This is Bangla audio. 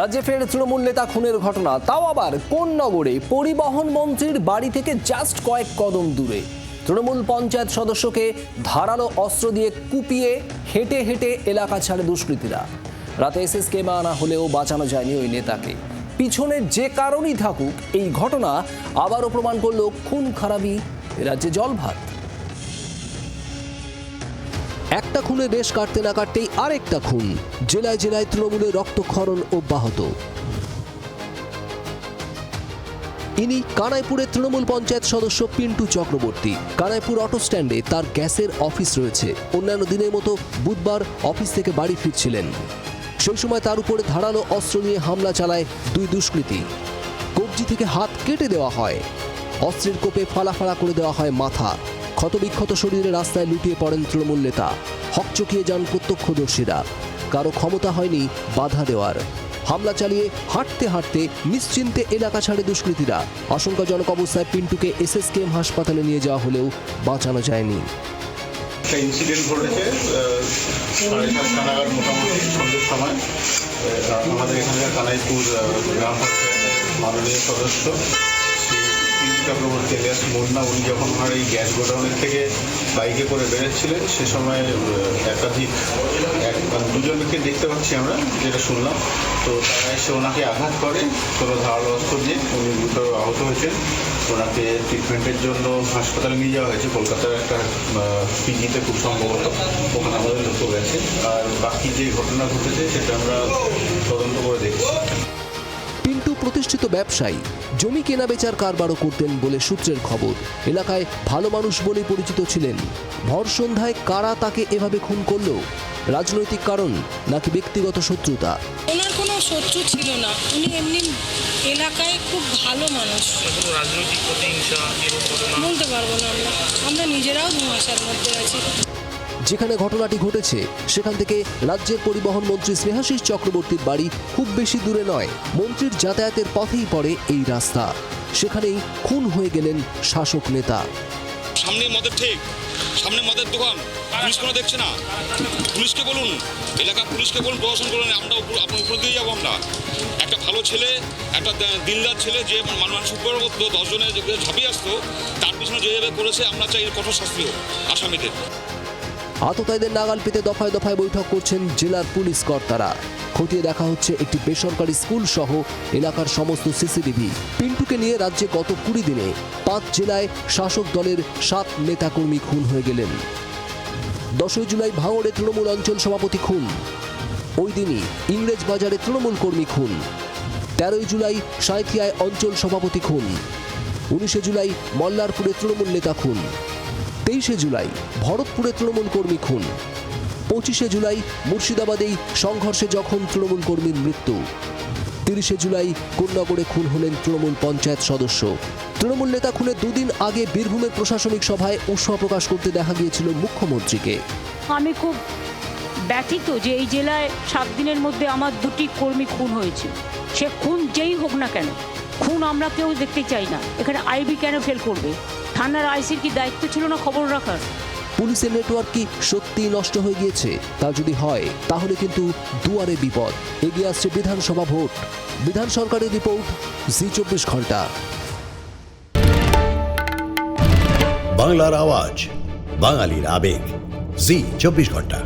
রাজ্যে ফের তৃণমূল নেতা খুনের ঘটনা, তাও আবার কোন নগরে? পরিবহন মন্ত্রীর বাড়ি থেকে জাস্ট কয়েক কদম দূরে। তৃণমূল পঞ্চায়েত সদস্যকে ধারালো অস্ত্র দিয়ে কুপিয়ে হেঁটে হেঁটে এলাকা ছাড়ে দুষ্কৃতীরা। রাতে এসএসকে আনা হলেও বাঁচানো যায়নি ওই নেতাকে। পিছনে যে কারণই থাকুক, এই ঘটনা আবারও প্রমাণ করল খুন খারাপই রাজ্যে জলভাত একটা খুনে বেশ কাটতে না কাটতেই আরেকটা খুন। জেলায় জেলায় তৃণমূলের রক্তক্ষরণ অব্যাহত। ইনি কানাইপুরের তৃণমূল পঞ্চায়েত সদস্য পিন্টু চক্রবর্তী। কানাইপুর অটো স্ট্যান্ডে তার গ্যাসের অফিস রয়েছে। অন্যান্য দিনের মতো বুধবার অফিস থেকে বাড়ি ফিরছিলেন। সেই সময় তার উপরে ধারালো অস্ত্র নিয়ে হামলা চালায় দুই দুষ্কৃতী। কবজি থেকে হাত কেটে দেওয়া হয়। অস্ত্রের কোপে ফালাফালা করে দেওয়া হয় মাথা। ক্ষতবিক্ষত শরীরে রাস্তায় লুটিয়ে পড়েন তৃণমূল নেতা। হকচকিয়ে যান প্রত্যক্ষদর্শীরা। কারও ক্ষমতা হয়নি, বাধা দেওয়ার। হামলা চালিয়ে হাঁটতে হাঁটতে নিশ্চিন্তে এলাকা ছাড়ে দুষ্কৃতীরা। আশঙ্কাজনক অবস্থায় পিন্টুকে এসএসকেএম হাসপাতালে নিয়ে যাওয়া হলেও বাঁচানো যায়নি। একটা ইনসিডেন্ট ঘটেছে সাড়ে সাতটা নাগাদ মোটামুটি সন্ধ্যের সময়। আমাদের কানাইপুর গ্রাম মাননীয় সদস্য চক্রবর্তী এলিয়াস মুন্না উনি যখন ওনার এই গ্যাস গোডাউনের থেকে বাইকে করে বেরোচ্ছিলেন, সে সময় একাধিক এক মানে দুজনকে দেখতে পাচ্ছি আমরা, যেটা শুনলাম। তো তারা এসে ওনাকে আঘাত করে, কোনো ধারালো অস্ত্র দিয়ে উনি গুরুতর আহত হয়েছেন। ওনাকে ট্রিটমেন্টের জন্য হাসপাতালে নিয়ে যাওয়া হয়েছে। কলকাতার একটা পিজিতে খুব সম্ভবত ওখানে আমাদের লক্ষ্য গেছে আর বাকি যে ঘটনা ঘটেছে, সেটা আমরা তদন্ত করে দেখছি। প্রতিষ্ঠিত ব্যবসায়ী। জমি কেনা বেচার কারবারও করতেন বলে সূত্রের খবর। এলাকায় ভালো মানুষ বলে পরিচিত ছিলেন। ভর সন্ধ্যায় কারা তাকে এভাবে খুন করল? রাজনৈতিক কারণ নাকি ব্যক্তিগত শত্রুতা? ওনার কোনো শত্রু ছিল না। উনি এমনি এলাকায় খুব ভালো মানুষ। রাজনৈতিক বলতে পারব না আমরা। আমরা নিজেরাও ধোঁয়াশার মধ্যে আছি। যেখানে ঘটনাটি ঘটেছে, সেখান থেকে রাজ্যের পরিবহন মন্ত্রী স্নেহাশিস চক্রবর্তীর বাড়ি খুব বেশি দূরে নয়, মন্ত্রীর যাতায়াতের পথেই পড়ে এই রাস্তা। সেখানেই খুন হয়ে গেলেন শাসক নেতা। সামনে মদের ঠিক, সামনে মদের দোকান, পুলিশ কোনো দেখছে না। পুলিশকে বলুন, এলাকা পুলিশকে বলুন, প্রশাসন করুন আমরা আপনার উপর দিয়ে যাব আমরা। একটা ভালো ছেলে, একটা দিনদার ছেলে, যে মানুষ উপকার করতো, দশজনে যে ঝাঁপিয়ে আসতো, তার পিছনে যেভাবে করেছে, আমরা চাই কঠোর শাস্তি হোক, আসামিদের। আততায়ীদের নাগাল পেতে দফায় দফায় বৈঠক করছেন জেলার পুলিশ কর্তারা। খতিয়ে দেখা হচ্ছে একটি বেসরকারি স্কুল সহ এলাকার সমস্ত সিসিটিভি। পিন্টুকে নিয়ে রাজ্যে গত কুড়ি দিনে পাঁচ জেলায় শাসক দলের সাত নেতাকর্মী খুন হয়ে গেলেন। দশই জুলাই ভাঙড়ে তৃণমূল অঞ্চল সভাপতি খুন। ওই দিনই ইংরেজ বাজারে তৃণমূল কর্মী খুন। তেরোই জুলাই সাঁথিয়ায় অঞ্চল সভাপতি খুন। উনিশে জুলাই মল্লারপুরে তৃণমূল নেতা খুন। তেইশে জুলাই, ভরতপুরে তৃণমূল কর্মী খুন। পঁচিশে জুলাই, মুর্শিদাবাদেই সংঘর্ষে জখম তৃণমূল কর্মীর মৃত্যু। তিরিশে জুলাই, কোন্নগরে খুন হলেন তৃণমূল পঞ্চায়েত সদস্য। তৃণমূল নেতা খুনে দুদিন আগে বীরভূমের প্রশাসনিক সভায় উৎসাহ প্রকাশ করতে দেখা গিয়েছিল মুখ্যমন্ত্রীকে। আমি খুব ব্যথিত যে এই জেলায় সাত দিনের মধ্যে আমার দুটি কর্মী খুন হয়েছে। সে খুন যেই হোক না কেন খুন আমরা কেউ দেখতে চাই না। এখানে আইবি কেন ফেল করবে? থানার আইসির কি দায়িত্ব ছিল না খবর রাখার? পুলিশের নেটওয়ার্ক কি সত্যি নষ্ট হয়ে গিয়েছে? তা যদি হয় তাহলে কিন্তু দুয়ারে বিপদ। এগিয়ে আসছে বিধানসভা ভোট। বিধান সরকারের রিপোর্ট জি চব্বিশ ঘণ্টা। বাংলার আওয়াজ বাঙালির আবেগ জি চব্বিশ ঘণ্টা।